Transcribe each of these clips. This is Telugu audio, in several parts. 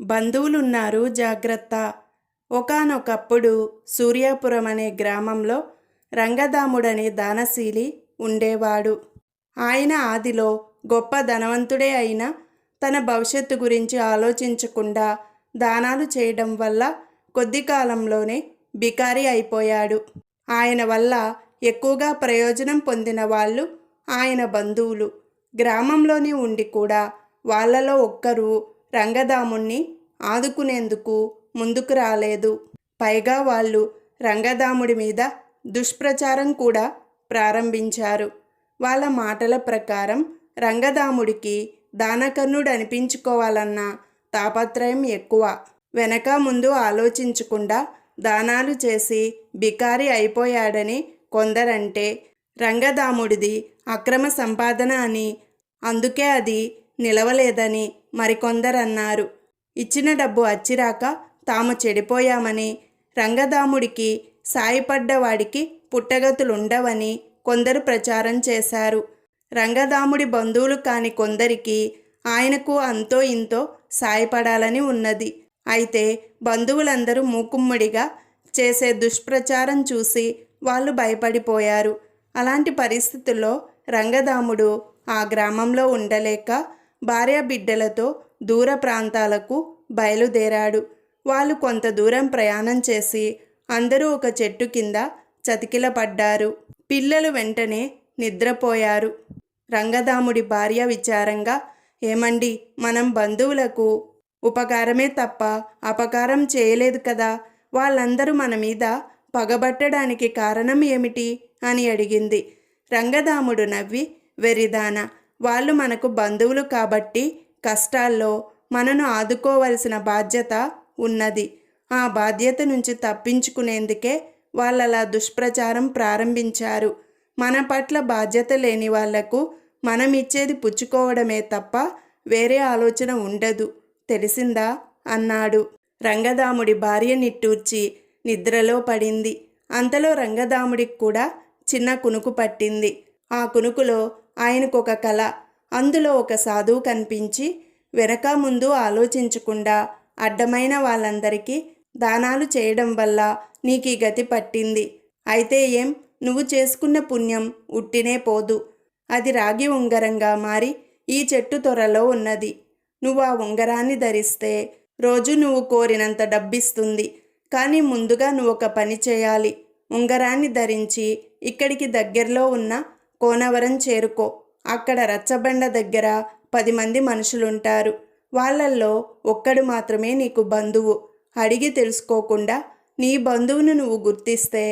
బంధువులున్నారు జాగ్రత్త. ఒకానొకప్పుడు సూర్యాపురం అనే గ్రామంలో రంగదాముడనే దానశీలి ఉండేవాడు. ఆయన ఆదిలో గొప్ప ధనవంతుడే అయినా తన భవిష్యత్తు గురించి ఆలోచించకుండా దానాలు చేయడం వల్ల కొద్ది కాలంలోనే బికారి అయిపోయాడు. ఆయన వల్ల ఎక్కువగా ప్రయోజనం పొందిన వాళ్ళు ఆయన బంధువులు. గ్రామంలోనే ఉండి కూడా వాళ్ళలో ఒక్కరు రంగదాముణ్ణి ఆదుకునేందుకు ముందుకు రాలేదు. పైగా వాళ్ళు రంగదాముడి మీద దుష్ప్రచారం కూడా ప్రారంభించారు. వాళ్ళ మాటల ప్రకారం రంగదాముడికి దానకర్ణుడు అనిపించుకోవాలన్న తాపత్రయం ఎక్కువ. వెనక ముందు ఆలోచించకుండా దానాలు చేసి బికారి అయిపోయాడని కొందరంటే రంగదాముడిది అక్రమ సంపాదన అని అందుకే అది నిలవలేదని మరికొందరన్నారు. ఇచ్చిన డబ్బు అచ్చిరాక తాము చెడిపోయామని రంగదాముడికి సాయపడ్డవాడికి పుట్టగతులుండవని కొందరు ప్రచారం చేశారు. రంగదాముడి బంధువులు కాని కొందరికి ఆయనకు అంతో ఇంతో సాయపడాలని ఉన్నది. అయితే బంధువులందరూ మూకుమ్మడిగా చేసే దుష్ప్రచారం చూసి వాళ్ళు భయపడిపోయారు. అలాంటి పరిస్థితుల్లో రంగదాముడు ఆ గ్రామంలో ఉండలేక భార్య బిడ్డలతో దూర ప్రాంతాలకు బయలుదేరాడు. వాళ్ళు కొంత దూరం ప్రయాణం చేసి అందరూ ఒక చెట్టు కింద చతికిల పడ్డారు పిల్లలు వెంటనే నిద్రపోయారు. రంగదాముడి భార్య విచారంగా ఏమండి మనం బంధువులకు ఉపకారమే తప్ప అపకారం చేయలేదు కదా? వాళ్ళందరూ మన మీద పగబట్టడానికి కారణం ఏమిటి? అని అడిగింది. రంగదాముడు నవ్వి వెరిదాన వాళ్ళు మనకు బంధువులు కాబట్టి కష్టాల్లో మనను ఆదుకోవలసిన బాధ్యత ఉన్నది. ఆ బాధ్యత నుంచి తప్పించుకునేందుకే వాళ్ళలా దుష్ప్రచారం ప్రారంభించారు. మన పట్ల బాధ్యత లేని వాళ్ళకు మనం ఇచ్చేది పుచ్చుకోవడమే తప్ప వేరే ఆలోచన ఉండదు. తెలిసిందా? అన్నాడు. రంగదాముడి భార్య నిట్టూర్చి నిద్రలో పడింది. అంతలో రంగదాముడికి కూడా చిన్న కునుకు పట్టింది. ఆ కునుకులో ఆయనకు ఒక కళ అందులో ఒక సాధువు కనిపించి వెనక ముందు ఆలోచించకుండా అడ్డమైన వాళ్ళందరికీ దానాలు చేయడం వల్ల నీకు ఈ గతి పట్టింది. అయితే ఏం? నువ్వు చేసుకున్న పుణ్యం ఉట్టినే పోదు. అది రాగి ఉంగరంగా మారి ఈ చెట్టు త్వరలో ఉన్నది. నువ్వు ఆ ఉంగరాన్ని ధరిస్తే రోజు నువ్వు కోరినంత డబ్బిస్తుంది. కానీ ముందుగా నువ్వు ఒక పని చేయాలి. ఉంగరాన్ని ధరించి ఇక్కడికి దగ్గరలో ఉన్న కోనవరం చేరుకో. అక్కడ రచ్చబండ దగ్గర పది మంది మనుషులుంటారు. వాళ్ళల్లో ఒక్కడు మాత్రమే నీకు బంధువు. అడిగి తెలుసుకోకుండా నీ బంధువును నువ్వు గుర్తిస్తే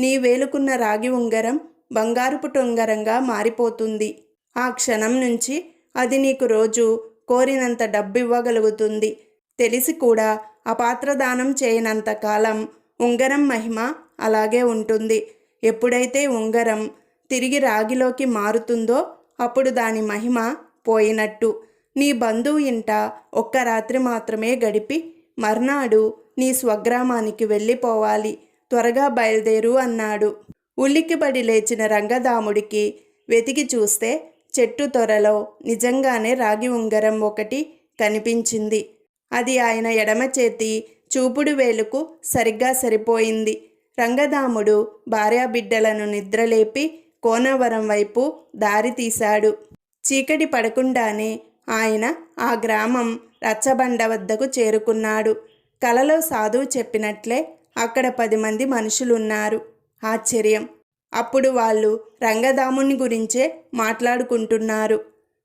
నీ వేలుకున్న రాగి ఉంగరం బంగారుపు టొంగరంగా మారిపోతుంది. ఆ క్షణం నుంచి అది నీకు రోజు కోరినంత డబ్బివ్వగలుగుతుంది. తెలిసి కూడా అపాత్రదానం చేయనంత కాలం ఉంగరం మహిమ అలాగే ఉంటుంది. ఎప్పుడైతే ఉంగరం తిరిగి రాగిలోకి మారుతుందో అప్పుడు దాని మహిమ పోయినట్టు. నీ బంధువు ఇంట ఒక్క రాత్రి మాత్రమే గడిపి మర్నాడు నీ స్వగ్రామానికి వెళ్ళిపోవాలి త్వరగా బయలుదేరు అన్నాడు. ఉల్లికిబడి లేచిన రంగదాముడికి వెతికి చూస్తే చెట్టు త్వరలో నిజంగానే రాగి ఉంగరం ఒకటి కనిపించింది. అది ఆయన ఎడమ చేతి చూపుడు వేలుకు సరిగ్గా సరిపోయింది. రంగదాముడు భార్యాబిడ్డలను నిద్రలేపి కోనవరం వైపు దారి తీశాడు. చీకటి పడకుండానే ఆయన ఆ గ్రామం రచ్చబండ వద్దకు చేరుకున్నాడు. కలలో సాధువు చెప్పినట్లే అక్కడ పది మంది మనుషులున్నారు. ఆశ్చర్యం! అప్పుడు వాళ్ళు రంగదాముని గురించే మాట్లాడుకుంటున్నారు.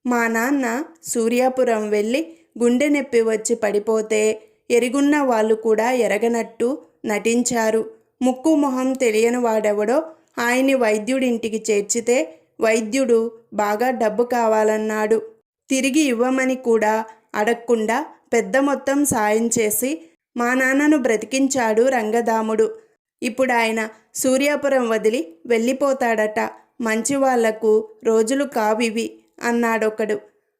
మా నాన్న సూర్యాపురం వెళ్ళి గుండె నొప్పి వచ్చి పడిపోతే ఎరుగున్న వాళ్ళు కూడా ఎరగనట్టు నటించారు. ముక్కు మొహం తెలియని వాడెవడో ఆయన్ని వైద్యుడింటికి చేర్చితే వైద్యుడు బాగా డబ్బు కావాలన్నాడు. తిరిగి ఇవ్వమని కూడా అడగకుండా పెద్ద మొత్తం సాయం చేసి మా నాన్నను బ్రతికించాడు రంగదాముడు ఇప్పుడు ఆయన సూర్యాపురం వదిలి వెళ్ళిపోతాడట. మంచి వాళ్ళకు రోజులు కావివి అన్నాడొకడు.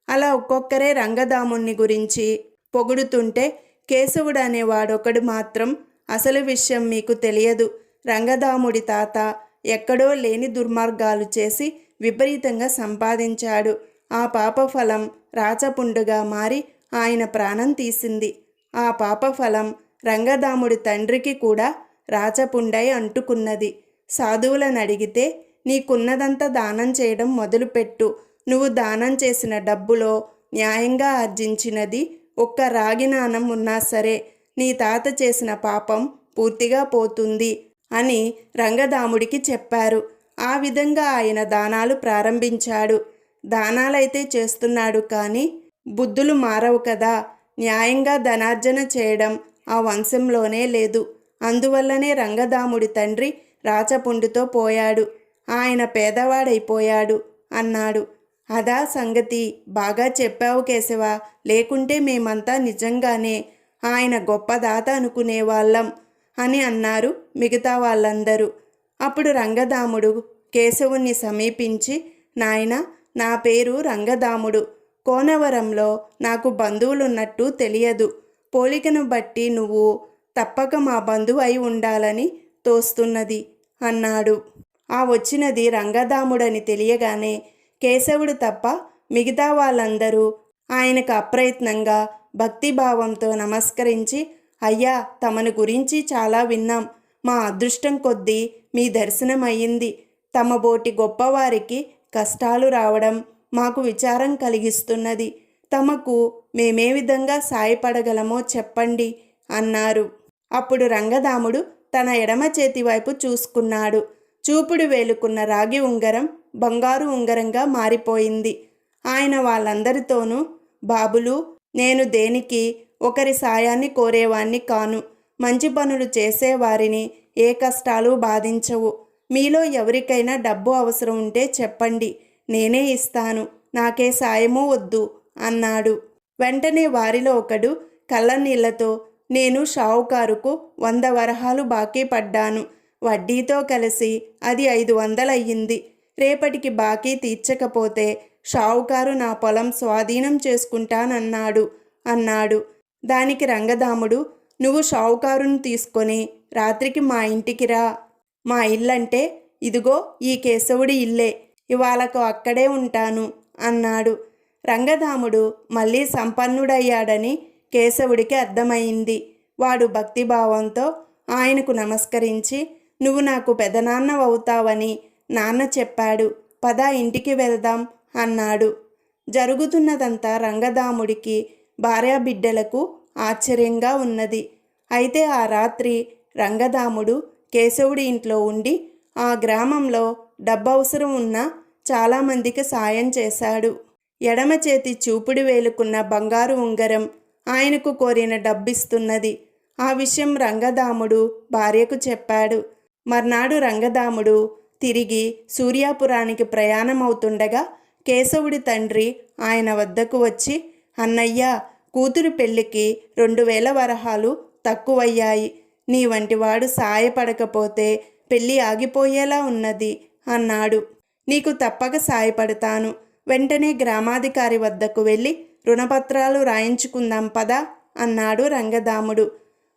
అలా ఒక్కొక్కరే రంగదాముణ్ణి గురించి పొగుడుతుంటే కేశవుడు అనేవాడొకడు మాత్రం అసలు విషయం మీకు తెలియదు. రంగదాముడి తాత ఎక్కడో లేని దుర్మార్గాలు చేసి విపరీతంగా సంపాదించాడు. ఆ పాపఫలం రాచపుండుగా మారి ఆయన ప్రాణం తీసింది. ఆ పాపఫలం రంగదాముడి తండ్రికి కూడా రాచపుండై అంటుకున్నది. సాధువులను అడిగితే నీకున్నదంతా దానం చేయడం మొదలుపెట్టు. నువ్వు దానం చేసిన డబ్బులో న్యాయంగా ఆర్జించినది ఒక్క రాగి నాణం ఉన్నా సరే నీ తాత చేసిన పాపం పూర్తిగా పోతుంది. అని రంగదాముడికి చెప్పారు. ఆ విధంగా ఆయన దానాలు ప్రారంభించాడు. దానాలైతే చేస్తున్నాడు కానీ బుద్ధులు మారవు కదా. న్యాయంగా ధనార్జన చేయడం ఆ వంశంలోనే లేదు. అందువల్లనే రంగదాముడి తండ్రి రాచపుండుతో పోయాడు. ఆయన పేదవాడైపోయాడు అన్నాడు. అదా సంగతి. బాగా చెప్పావు కేశవా. లేకుంటే మేమంతా నిజంగానే. ఆయన గొప్పదాత అనుకునేవాళ్ళం. అని అన్నారు మిగతా వాళ్ళందరూ. అప్పుడు రంగదాముడు కేశవుణ్ణి సమీపించి నాయన నా పేరు రంగదాముడు. కోనవరంలో నాకు బంధువులున్నట్టు తెలియదు. పోలికను బట్టి నువ్వు తప్పక మా బంధువు అయి ఉండాలని తోస్తున్నది అన్నాడు. ఆ వచ్చినది రంగదాముడని తెలియగానే కేశవుడు తప్ప మిగతా వాళ్ళందరూ ఆయనకు అప్రయత్నంగా భక్తిభావంతో నమస్కరించి అయ్యా తమను గురించి చాలా విన్నాం. మా అదృష్టం కొద్దీ మీ దర్శనం అయ్యింది తమ బోటి గొప్పవారికి కష్టాలు రావడం మాకు విచారం కలిగిస్తున్నది. తమకు మేమే విధంగా సాయపడగలమో చెప్పండి అన్నారు. అప్పుడు రంగదాముడు తన ఎడమ చేతి వైపు చూసుకున్నాడు. చూపుడు వేలుకున్న రాగి ఉంగరం బంగారు ఉంగరంగా మారిపోయింది. ఆయన వాళ్ళందరితోనూ బాబులు నేను దేనికి ఒకరి సాయాన్ని కోరేవాణ్ణి కాను. మంచి పనులు చేసేవారిని ఏ కష్టాలు బాధించవు. మీలో ఎవరికైనా డబ్బు అవసరం ఉంటే చెప్పండి. నేనే ఇస్తాను. నాకే సాయమూ వద్దు అన్నాడు. వెంటనే వారిలో ఒకడు కళ్ళనీళ్ళతో నేను షావుకారుకు వంద వరహాలు బాకీ పడ్డాను. వడ్డీతో కలిసి అది ఐదు వందలయ్యింది. రేపటికి బాకీ తీర్చకపోతే షావుకారు నా పొలం స్వాధీనం చేసుకుంటానన్నాడు అన్నాడు. దానికి రంగదాముడు నువ్వు షావుకారుని తీసుకొని రాత్రికి మా ఇంటికి రా. మా ఇల్లంటే ఇదిగో ఈ కేశవుడి ఇల్లే. ఇవాళకు అక్కడే ఉంటాను అన్నాడు. రంగదాముడు మళ్ళీ సంపన్నుడయ్యాడని కేశవుడికి అర్థమైంది. వాడు భక్తిభావంతో ఆయనకు నమస్కరించి నువ్వు నాకు పెదనాన్నవవుతావని నాన్న చెప్పాడు. పద ఇంటికి వెళ్దాం అన్నాడు. జరుగుతున్నదంతా రంగదాముడికి భార్యాబిడ్డలకు ఆశ్చర్యంగా ఉన్నది. అయితే ఆ రాత్రి రంగదాముడు కేశవుడి ఇంట్లో ఉండి ఆ గ్రామంలో డబ్బవసరం ఉన్న చాలామందికి సాయం చేశాడు. ఎడమ చేతి చూపుడు వేలుకున్న బంగారు ఉంగరం ఆయనకు కోరిన డబ్బిస్తున్నది. ఆ విషయం రంగదాముడు భార్యకు చెప్పాడు. మర్నాడు రంగదాముడు తిరిగి సూర్యాపురానికి ప్రయాణమవుతుండగా కేశవుడి తండ్రి ఆయన వద్దకు వచ్చి అన్నయ్య కూతురు పెళ్ళికి రెండు వేల వరహాలు తక్కువయ్యాయి. నీ వంటివాడు సాయపడకపోతే పెళ్ళి ఆగిపోయేలా ఉన్నది అన్నాడు. నీకు తప్పక సాయపడతాను. వెంటనే గ్రామాధికారి వద్దకు వెళ్ళి రుణపత్రాలు రాయించుకుందాం పదా అన్నాడు రంగదాముడు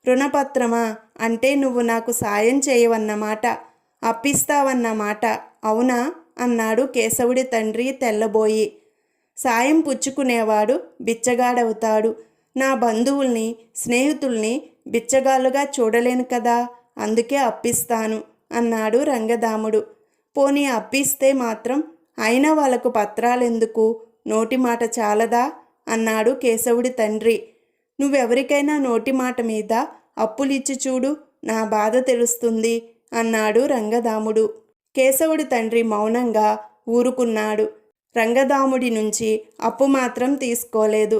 రుణపత్రమా? అంటే నువ్వు నాకు సాయం చేయవన్నమాట. అప్పిస్తావన్నమాట. అవునా? అన్నాడు కేశవుడి తండ్రి తెల్లబోయి. సాయం పుచ్చుకునేవాడు బిచ్చగాడవుతాడు. నా బంధువుల్ని స్నేహితుల్ని బిచ్చగాళ్ళుగా చూడలేను కదా అందుకే అప్పిస్తాను అన్నాడు రంగదాముడు పోనీ అప్పిస్తే మాత్రం అయినా వాళ్ళకు పత్రాలెందుకు? నోటి మాట చాలదా? అన్నాడు కేశవుడి తండ్రి. నువ్వెవరికైనా నోటి మాట మీద అప్పులిచ్చి చూడు నా బాధ తెలుస్తుంది అన్నాడు రంగదాముడు కేశవుడి తండ్రి మౌనంగా ఊరుకున్నాడు. రంగదాముడి నుంచి అప్పు మాత్రం తీసుకోలేదు.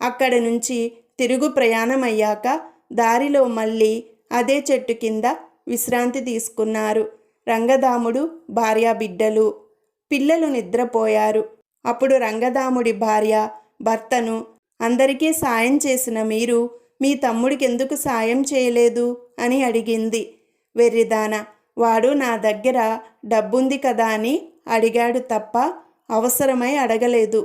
అక్కడి నుంచి తిరుగు ప్రయాణమయ్యాక దారిలో మళ్ళీ అదే చెట్టు కింద విశ్రాంతి తీసుకున్నారు రంగదాముడు భార్య బిడ్డలు. పిల్లలు నిద్రపోయారు. అప్పుడు రంగదాముడి భార్య భర్తను అందరికీ సాయం చేసిన మీరు మీ తమ్ముడికి ఎందుకు సాయం చేయలేదు? అని అడిగింది. వెర్రిదాన వాడు నా దగ్గర డబ్బుంది కదా అని అడిగాడు తప్ప అవసరమై అడగలేదు.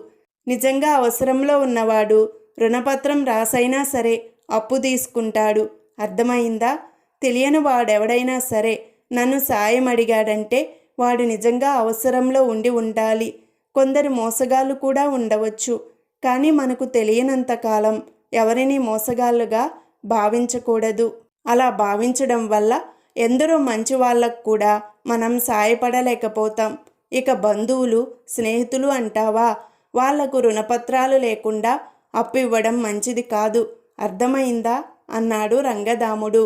నిజంగా అవసరంలో ఉన్నవాడు రుణపత్రం రాసైనా సరే అప్పు తీసుకుంటాడు. అర్థమైందా? తెలియని వాడెవడైనా సరే నన్ను సాయం అడిగాడంటే వాడు నిజంగా అవసరంలో ఉండి ఉండాలి. కొందరు మోసగాళ్ళు కూడా ఉండవచ్చు. కానీ మనకు తెలియనంత కాలం ఎవరిని మోసగాళ్ళుగా భావించకూడదు. అలా భావించడం వల్ల ఎందరో మంచి వాళ్ళకు కూడా మనం సాయపడలేకపోతాం. ఇక బంధువులు స్నేహితులు అంటావా? వాళ్ళకు రుణపత్రాలు లేకుండా అప్పు ఇవ్వడం మంచిది కాదు. అర్థమైందా? అన్నాడు రంగదాముడు.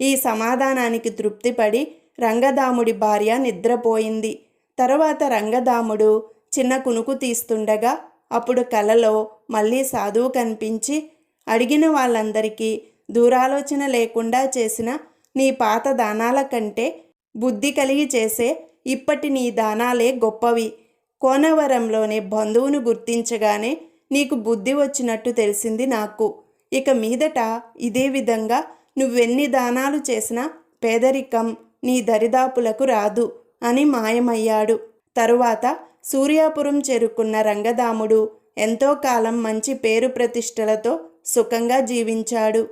ఈ సమాధానానికి తృప్తిపడి రంగదాముడి భార్య నిద్రపోయింది. తరువాత రంగదాముడు చిన్న కునుకు తీస్తుండగా అప్పుడు కలలో మళ్ళీ సాధువు కనిపించి అడిగిన వాళ్ళందరికీ దూరాలోచన లేకుండా చేసిన నీ పాత దానాల కంటే బుద్ధి కలిగి చేసే ఇప్పటి నీ దానాలే గొప్పవి. కోనవరంలోనే బంధువును గుర్తించగానే నీకు బుద్ధి వచ్చినట్టు తెలిసింది నాకు. ఇక మీదట ఇదే విధంగా నువ్వెన్ని దానాలు చేసినా పేదరికం నీ దరిదాపులకు రాదు అని మాయమయ్యాడు. తరువాత సూర్యాపురం చేరుకున్న రంగదాముడు ఎంతో కాలం మంచి పేరు ప్రతిష్టలతో సుఖంగా జీవించాడు.